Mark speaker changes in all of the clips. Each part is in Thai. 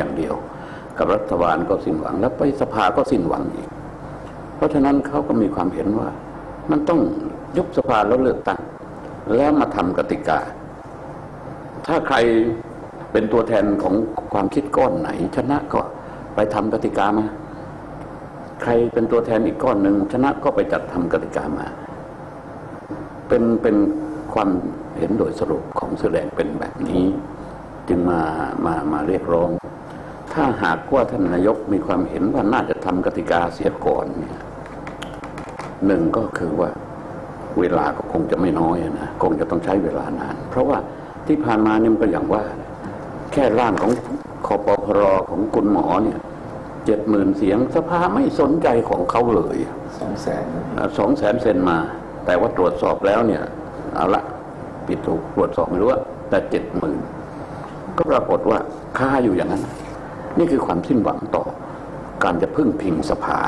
Speaker 1: อย่างเดียว กับรัฐบาลก็สิ้นหวัง แล้วไปสภาก็สิ้นหวังอีก เพราะฉะนั้นเขาก็มีความเห็นว่า มันต้องยุบสภาแล้วเลือกตั้งแล้วมาทำกติกา ถ้าใครเป็นตัวแทนของความคิดก้อนไหน ชนะก็ไปทำกติกามา ใครเป็นตัวแทนอีกก้อนหนึ่งชนะก็ไปจัดทำกติกามา เป็นเป็นความเห็นโดยสรุปของแสดงเป็นแบบนี้ จึงมามามาเรียกร้อง ถ้าหากว่าท่านนายกมีความเห็นว่าน่าจะทำกติกาเสียก่อนเนี่ยหนึ่งก็คือว่าเวลาก็คงจะไม่น้อยนะคงจะต้องใช้เวลานาน เพราะว่าที่ผ่านมาเนี่ยมันก็อย่างว่า แค่ร่างของคอปพรของคุณหมอเนี่ยเจ็ดหมื่นเสียงสภาไม่สนใจของเขาเลย
Speaker 2: สองแสน
Speaker 1: สองแสนเซนมา แต่ว่าตรวจสอบแล้วเนี่ย เอาละผิดถูกตรวจสอบไม่รู้ว่าแต่เจ็ดหมื่นก็ปรากฏว่าค่าอยู่อย่างนั้น นี่คือความสิ้นหวังต่อการจะพึ่งพิงสภา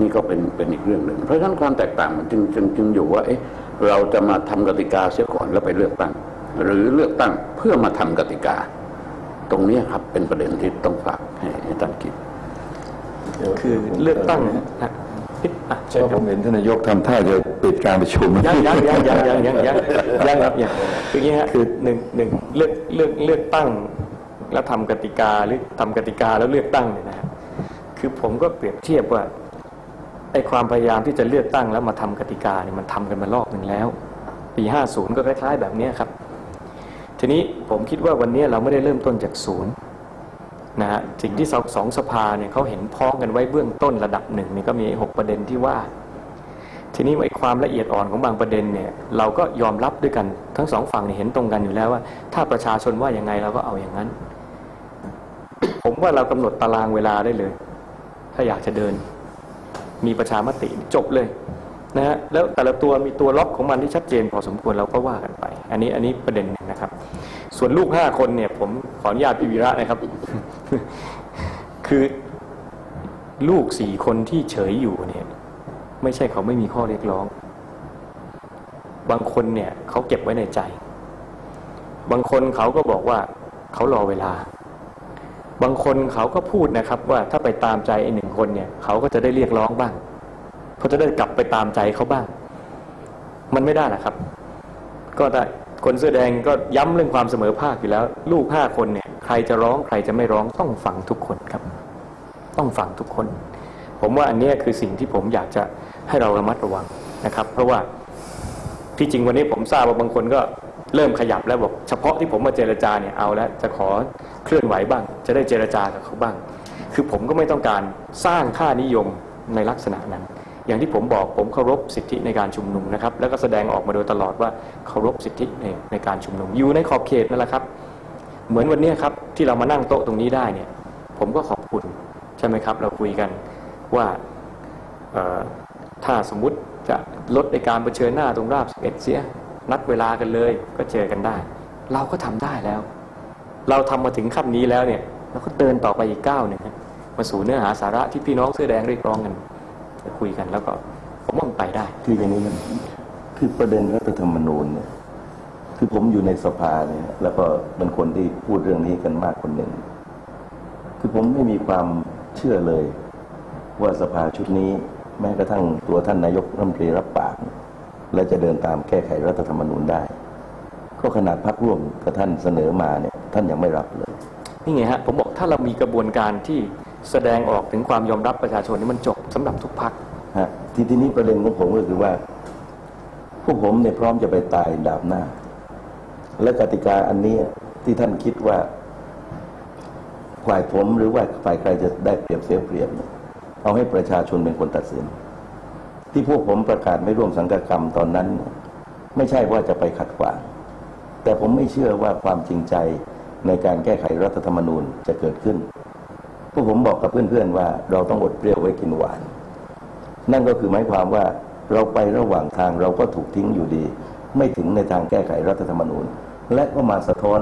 Speaker 1: นี่ก็เป็นเป็นอีกเรื่องหนึ่ง เพราะฉะนั้นความแตกต่างมันจึงจึงจึงอยู่ว่าเอ๊ะเราจะมาทำกติกาเสียก่อนแล้วไปเลือกตั้ง หรือเลือกตั้งเพื่อมาทำกติกา ตรงนี้ครับเป็นประเด็นที่ต้องฝากให้ท่านคิด
Speaker 3: คือเลือกตั้งนะ
Speaker 2: เช่ผมเห็นท่านนายกทำท่าจะปิดการประชุม
Speaker 3: ยังยังยังยังยังยังยังครับยังคืออย่างนี้ฮะคือหนึ่งหนึ่งเลือกเลือกเลือกตั้ง แล้วทำกติกาหรือทำกติกาแล้วเลือกตั้งเนี่ยนะฮะคือผมก็เปรียบเทียบว่าไอ้ความพยายามที่จะเลือกตั้งแล้วมาทำกติกาเนี่ยมันทำกันมารอบหนึ่งแล้ว ปี 50 ก็คล้าย ๆ แบบนี้ครับ ทีนี้ผมคิดว่าวันนี้เราไม่ได้เริ่มต้นจากศูนย์นะฮะสิ่งที่สองสองสภาเนี่ยเขาเห็นพ้องกันไว้เบื้องต้นระดับหนึ่งนี่ก็มีหกประเด็นที่ว่า ทีนี้ไอ้ความละเอียดอ่อนของบางประเด็นเนี่ยเราก็ยอมรับด้วยกันทั้งสองฝั่งเนี่ยเห็นตรงกันอยู่แล้วว่า ถ้าประชาชนว่าอย่างไงเราก็เอาอย่างนั้น ผมว่าเรากำหนดตารางเวลาได้เลย ถ้าอยากจะเดิน มีประชามติจบเลยนะฮะแล้วแต่ละตัวมีตัวล็อกของมันที่ชัดเจนพอสมควรเราก็ว่ากันไป อันนี้อันนี้ประเด็นนะครับ ส่วนลูกห้าคนเนี่ย ผมขออนุญาตพี่วีระนะครับ คือลูกสี่คนที่เฉยอยู่เนี่ย ไม่ใช่เขาไม่มีข้อเรียกร้อง บางคนเนี่ยเขาเก็บไว้ในใจ บางคนเขาก็บอกว่าเขารอเวลา บางคนเขาก็พูดนะครับว่าถ้าไปตามใจไอ้หนึ่งคนเนี่ย เขาก็จะได้เรียกร้องบ้างเขาจะได้กลับไปตามใจเขาบ้าง มันไม่ได้นะครับ ก็ได้คนเสื้อแดงก็ย้ำเรื่องความเสมอภาคอยู่แล้ว ลูกห้าคนเนี่ย ใครจะร้องใครจะไม่ร้องต้องฟังทุกคนครับ ต้องฟังทุกคน ผมว่าอันนี้คือสิ่งที่ผมอยากจะให้เราระมัดระวังนะครับ เพราะว่าที่จริงวันนี้ผมทราบว่าบางคนก็ เริ่มขยับแล้วบอกเฉพาะที่ผมมาเจรจาเนี่ยเอาแล้วจะขอเคลื่อนไหวบ้าง จะได้เจรจากับเขาบ้าง คือผมก็ไม่ต้องการสร้างค่านิยมในลักษณะนั้น อย่างที่ผมบอกผมเคารพสิทธิในการชุมนุมนะครับ แล้วก็แสดงออกมาโดยตลอดว่าเคารพสิทธิในในการชุมนุมอยู่ในขอบเขตนั่นแหละครับ เหมือนวันนี้ครับที่เรามานั่งโต๊ะตรงนี้ได้เนี่ย ผมก็ขอบคุณใช่ไหมครับ เราคุยกันว่าถ้าสมมุติจะลดในการเผชิญหน้าตรงราบ11เสีย นัดเวลากันเลย ก็เจอกันได้ เราก็ทำได้แล้ว เราทำมาถึงขั้นนี้แล้วเนี่ยเราก็เดินต่อไปอีกก้าวหนึ่งมาสู่เนื้อหาสาระที่พี่น้องเสื้อแดงเรียกร้องกันจะคุยกันแล้วก็ผมว่ามันไปได้
Speaker 2: คืออย่างนี้มันคือประเด็นรัฐธรรมนูญเนี่ยคือผมอยู่ในสภาเนี่ยแล้วก็เป็นคนที่พูดเรื่องนี้กันมากคนหนึ่งคือผมไม่มีความเชื่อเลย ว่าสภาชุดนี้ แม้กระทั่งตัวท่านนายกรัฐมนตรีรับปาก และจะเดินตามแก้ไขรัฐธรรมนูญได้ ก็ขนาดพักร่วมกับท่านเสนอมาเนี่ยท่านยังไม่รับเลย
Speaker 3: นี่ไงฮะผมบอกถ้าเรามีกระบวนการที่แสดงออกถึงความยอมรับประชาชนนี่มันจบสำหรับทุกพัก
Speaker 2: ฮะทีทีนี้ประเด็นของผมก็คือว่า พวกผมเนี่ยพร้อมจะไปตายดาบหน้า และกติกาอันนี้ที่ท่านคิดว่าฝ่ายผมหรือว่าฝ่ายใครจะได้เปรียบเสียเปรียบเนี่ยเอาให้ประชาชนเป็นคนตัดสิน ที่พวกผมประกาศไม่ร่วมสังกกรรมตอนนั้น ไม่ใช่ว่าจะไปขัดขวาง แต่ผมไม่เชื่อว่าความจริงใจในการแก้ไขรัฐธรรมนูญจะเกิดขึ้น พวกผมบอกกับเพื่อนๆว่าเราต้องอดเปรี้ยวไว้กินหวาน นั่นก็คือหมายความว่าเราไประหว่างทางเราก็ถูกทิ้งอยู่ดี ไม่ถึงในทางแก้ไขรัฐธรรมนูญ และก็มาสะท้อน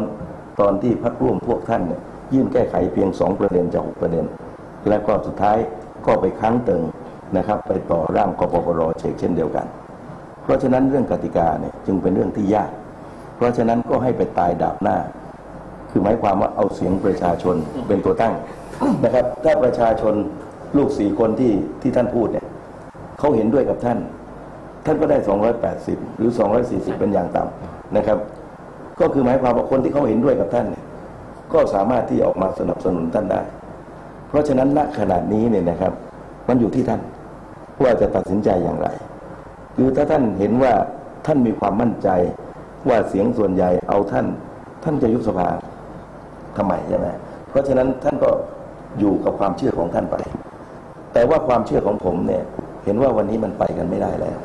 Speaker 2: ตอนที่พักร่วมพวกท่านเนี่ยยื่นแก้ไขเพียงสองประเด็นจากหกประเด็น และก็สุดท้ายก็ไปค้างเติง นะครับ ไปต่อร่างกปปรเชกเช่นเดียวกัน เพราะฉะนั้นเรื่องกติกาเนี่ยจึงเป็นเรื่องที่ยาก เพราะฉะนั้นก็ให้ไปตายดาบหน้า คือหมายความว่าเอาเสียงประชาชนเป็นตัวตั้งนะครับ ถ้าประชาชนลูกสี่คนที่ที่ท่านพูดเนี่ยเขาเห็นด้วยกับท่าน ท่านก็ได้ 280 หรือ 240 เป็นอย่างต่ำนะครับ ก็คือหมายความว่าคนที่เขาเห็นด้วยกับท่านเนี่ยก็สามารถที่ออกมาสนับสนุนท่านได้ เพราะฉะนั้นณขนาดนี้เนี่ยนะครับ มันอยู่ที่ท่าน ว่าจะตัดสินใจอย่างไร คือถ้าท่านเห็นว่าท่านมีความมั่นใจว่าเสียงส่วนใหญ่เอาท่าน ท่านจะยุบสภาทำไมใช่ไหมเพราะฉะนั้นท่านก็อยู่กับความเชื่อของท่านไป แต่ว่าความเชื่อของผมเนี่ย เห็นว่าวันนี้มันไปกันไม่ได้แล้ว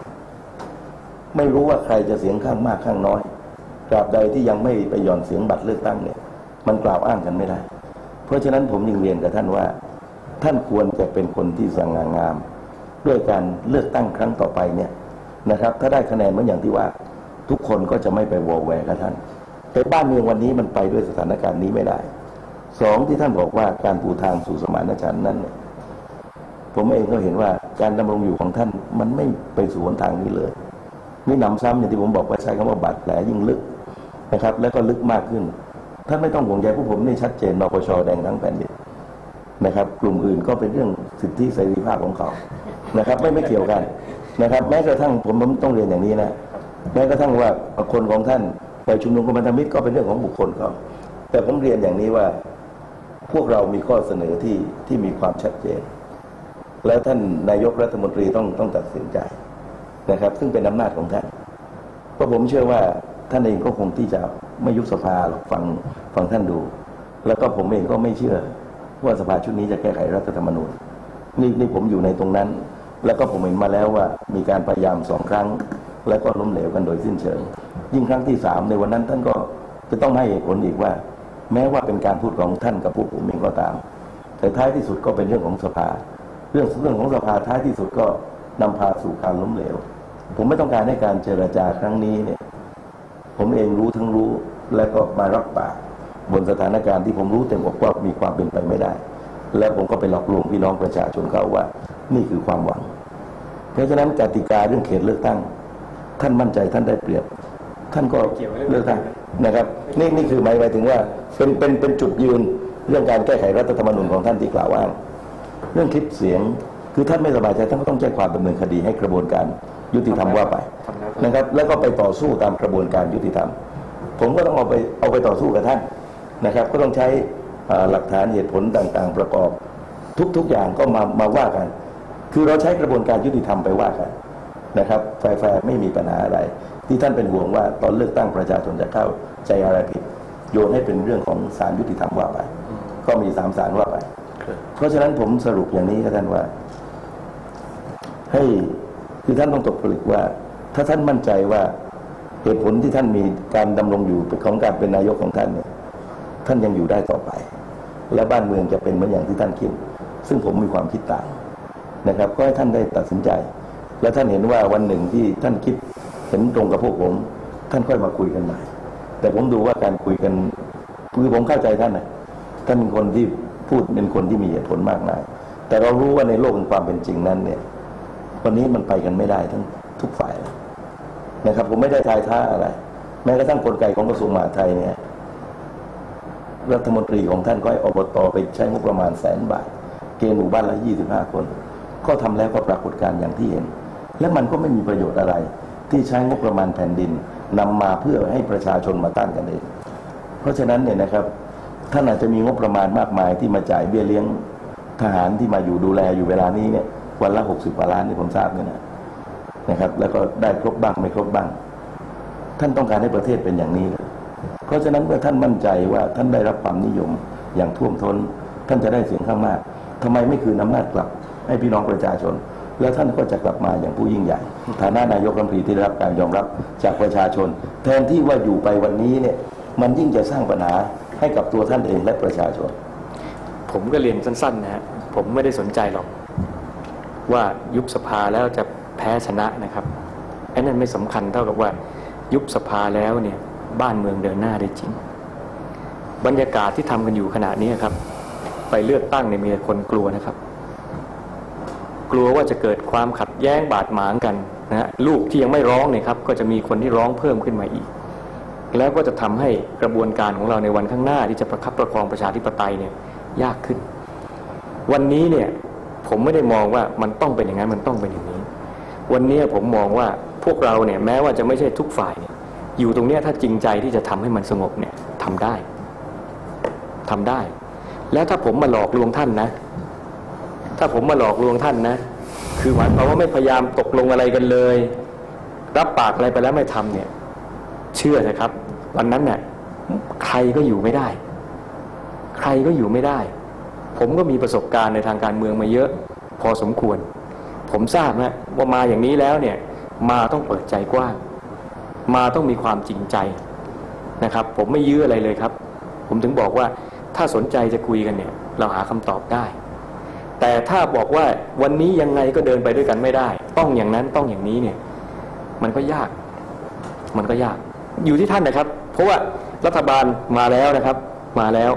Speaker 2: ไม่รู้ว่าใครจะเสียงข้างมากข้างน้อยตราบใดที่ยังไม่ไปหย่อนเสียงบัตรเลือกตั้งเนี่ย มันกล่าวอ้างกันไม่ได้ เพราะฉะนั้นผมยังเรียนกับท่านว่า ท่านควรจะเป็นคนที่สง่างาม ด้วยการเลือกตั้งครั้งต่อไปเนี่ยนะครับ ถ้าได้คะแนนเหมือนอย่างที่ว่า ทุกคนก็จะไม่ไปวอแวร์กับท่าน แต่บ้านเมืองวันนี้มันไปด้วยสถานการณ์นี้ไม่ได้สองที่ท่านบอกว่าการปูทางสู่สมานฉันท์นั้นเนี่ยผมเองก็เห็นว่าการดำรงอยู่ของท่านมันไม่ไปสู่หนทางนี้เลยนี่หนำซ้ำอย่างที่ผมบอกว่าใช้คำว่าบาดแผลยิ่งลึกนะครับ แล้วก็ลึกมากขึ้นท่านไม่ต้องห่วงใยพวกผมนี่ชัดเจนนปชแดงทั้งแผ่นดินนะครับ กลุ่มอื่นก็เป็นเรื่อง สิทธิเสรีภาพของเขานะครับ ไม่ไม่เกี่ยวกันนะครับ แม้กระทั่งผมผมต้องเรียนอย่างนี้นะแม้กระทั่งว่าคนของท่านไปชุมนุมกับพันธมิตรก็เป็นเรื่องของบุคคลเขาแต่ผมเรียนอย่างนี้ว่า พวกเรามีข้อเสนอที่ที่มีความชัดเจน แล้วท่านนายกรัฐมนตรีต้องต้องตัดสินใจนะครับ ซึ่งเป็นอำนาจของท่านเพราะผมเชื่อว่าท่านเองก็คงที่จะไม่ยุบสภาหรอกฟังฟังท่านดู แล้วก็ผมเองก็ไม่เชื่อว่าสภาชุดนี้จะแก้ไขรัฐธรรมนูญ นี่นี่ผมอยู่ในตรงนั้น แล้วก็ผมเห็นมาแล้วว่ามีการพยายามสองครั้ง แล้วก็ล้มเหลวกันโดยสิ้นเชิง ยิ่งครั้งที่สามในวันนั้นท่านก็จะต้องให้เหตุผลอีกว่า แม้ว่าเป็นการพูดของท่านกับพวกผมเองก็ตาม แต่ท้ายที่สุดก็เป็นเรื่องของสภา เรื่องเรื่องของสภาท้ายที่สุดก็นำพาสู่การล้มเหลว ผมไม่ต้องการให้การเจรจาครั้งนี้เนี่ย ผมเองรู้ทั้งรู้และก็มารับปากบนสถานการณ์ที่ผมรู้เต็มอกว่ามีความเป็นไปไม่ได้ และผมก็ไปหลอกลวงพี่น้องประชาชนเขาว่า นี่คือความหวัง เพราะฉะนั้นกติกาเรื่องเขตเลือกตั้ง ท่านมั่นใจท่านได้เปรียบ ท่านก็เลือกตั้งนะครับ นี่นี่คือหมายหมายถึงว่าเป็นเป็นเป็นจุดยืนเรื่องการแก้ไขรัฐธรรมนูญของท่านที่กล่าวอ้างเรื่องคลิปเสียงคือท่านไม่สบายใจท่านก็ต้องแจ้งความดำเนินคดีให้กระบวนการยุติธรรมว่าไปนะครับ แล้วก็ไปต่อสู้ตามกระบวนการยุติธรรม ผมก็ต้องเอาไปเอาไปต่อสู้กับท่านนะครับ ก็ต้องใช้อ่า หลักฐานเหตุผลต่างๆ ประกอบ ทุกๆอย่างก็มามาว่ากัน คือเราใช้กระบวนการยุติธรรมไปว่ากันนะครับแฟร์ๆไม่มีปัญหาอะไร ที่ท่านเป็นห่วงว่าตอนเลือกตั้งประชาชนจะเข้าใจอะไรผิด โยนให้เป็นเรื่องของศาลยุติธรรมว่าไป ก็มีสามศาลว่าไป เพราะฉะนั้นผมสรุปอย่างนี้ครับท่านว่า ให้คือท่านต้องตกผลึกว่า ถ้าท่านมั่นใจว่าเหตุผลที่ท่านมีการดำรงอยู่ของการเป็นนายกของท่านเนี่ยท่านยังอยู่ได้ต่อไป และบ้านเมืองจะเป็นเหมือนอย่างที่ท่านคิด ซึ่งผมมีความคิดต่างนะครับ ก็ให้ท่านได้ตัดสินใจ และท่านเห็นว่าวันหนึ่งที่ท่านคิดเห็นตรงกับพวกผม ท่านค่อยมาคุยกันใหม่ แต่ผมดูว่าการคุยกันคือผมเข้าใจท่านนะท่านเป็นคนที่พูดเป็นคนที่มีเหตุผลมากมาย แต่เรารู้ว่าในโลกแห่งความเป็นจริงนั้นเนี่ย วันนี้มันไปกันไม่ได้ทั้งทุกฝ่ายเลยนะครับ ผมไม่ได้ทายท่าอะไร แม้กระทั่งกลไกของกระทรวงมหาดไทยเนี่ย รัฐมนตรีของท่านก็ให้อบตไปใช้งบประมาณแสนบาท เกณฑ์หมู่บ้านละ 25 คน ก็ทำแล้วก็ปรากฏการอย่างที่เห็น และมันก็ไม่มีประโยชน์อะไร ที่ใช้งบประมาณแผ่นดินนำมาเพื่อให้ประชาชนมาตั้งกันเองเพราะฉะนั้นเนี่ยนะครับท่านอาจจะมีงบประมาณมากมายที่มาจ่ายเบี้ยเลี้ยงทหารที่มาอยู่ดูแลอยู่เวลานี้เนี่ยวันละ 60กว่าล้านที่ผมทราบเนี่ยนะนะครับ แล้วก็ได้ครบบ้างไม่ครบบ้าง ท่านต้องการให้ประเทศเป็นอย่างนี้ เพราะฉะนั้นเมื่อท่านมั่นใจว่าท่านได้รับความนิยมอย่างท่วมทน้น ท่านจะได้เสียงข้างมากทำไมไม่คืนอำนาจกลับให้พี่น้องประชาชน แล้วท่านก็จะกลับมาอย่างผู้ยิ่งใหญ่ฐานะนายกรัฐมนตรีที่ได้รับการยอมรับจากประชาชน แทนที่ว่าอยู่ไปวันนี้เนี่ยมันยิ่งจะสร้างปัญหาให้กับตัวท่านเองและประชาชน
Speaker 3: ผมก็เรียนสั้นๆนะฮะผมไม่ได้สนใจหรอก ว่ายุบสภาแล้วจะแพ้ชนะนะครับไอ้นั่นไม่สำคัญเท่ากับว่ายุบสภาแล้วเนี่ย บ้านเมืองเดินหน้าได้จริง บรรยากาศที่ทำกันอยู่ขณะนี้ครับ ไปเลือกตั้งเนี่ยมีคนกลัวนะครับ กลัวว่าจะเกิดความขัดแย้งบาดหมางกันนะฮะลูกที่ยังไม่ร้องเนี่ยครับ ก็จะมีคนที่ร้องเพิ่มขึ้นมาอีก แล้วก็จะทำให้กระบวนการของเราในวันข้างหน้าที่จะประคับประคองประชาธิปไตยเนี่ยยากขึ้น วันนี้เนี่ยผมไม่ได้มองว่ามันต้องเป็นอย่างนั้นมันต้องเป็นอย่างนี้ วันนี้ผมมองว่าพวกเราเนี่ยแม้ว่าจะไม่ใช่ทุกฝ่ายเนี่ย อยู่ตรงเนี้ยถ้าจริงใจที่จะทำให้มันสงบเนี่ยทำได้ทำได้ แล้วถ้าผมมาหลอกลวงท่านนะ ถ้าผมมาหลอกลวงท่านนะ คือหมายความว่าไม่พยายามตกลงอะไรกันเลย รับปากอะไรไปแล้วไม่ทำเนี่ย เชื่อนะครับวันนั้นเนี่ยใครก็อยู่ไม่ได้ ใครก็อยู่ไม่ได้ ผมก็มีประสบการณ์ในทางการเมืองมาเยอะ พอสมควร ผมทราบนะว่ามาอย่างนี้แล้วเนี่ย มาต้องเปิดใจกว้าง มาต้องมีความจริงใจนะครับ ผมไม่ยื้ออะไรเลยครับ ผมถึงบอกว่าถ้าสนใจจะคุยกันเนี่ย เราหาคำตอบได้ แต่ถ้าบอกว่าวันนี้ยังไงก็เดินไปด้วยกันไม่ได้ ต้องอย่างนั้นต้องอย่างนี้เนี่ย มันก็ยาก มันก็ยาก อยู่ที่ท่านนะครับ เพราะว่ารัฐบาลมาแล้วนะครับ มาแล้ว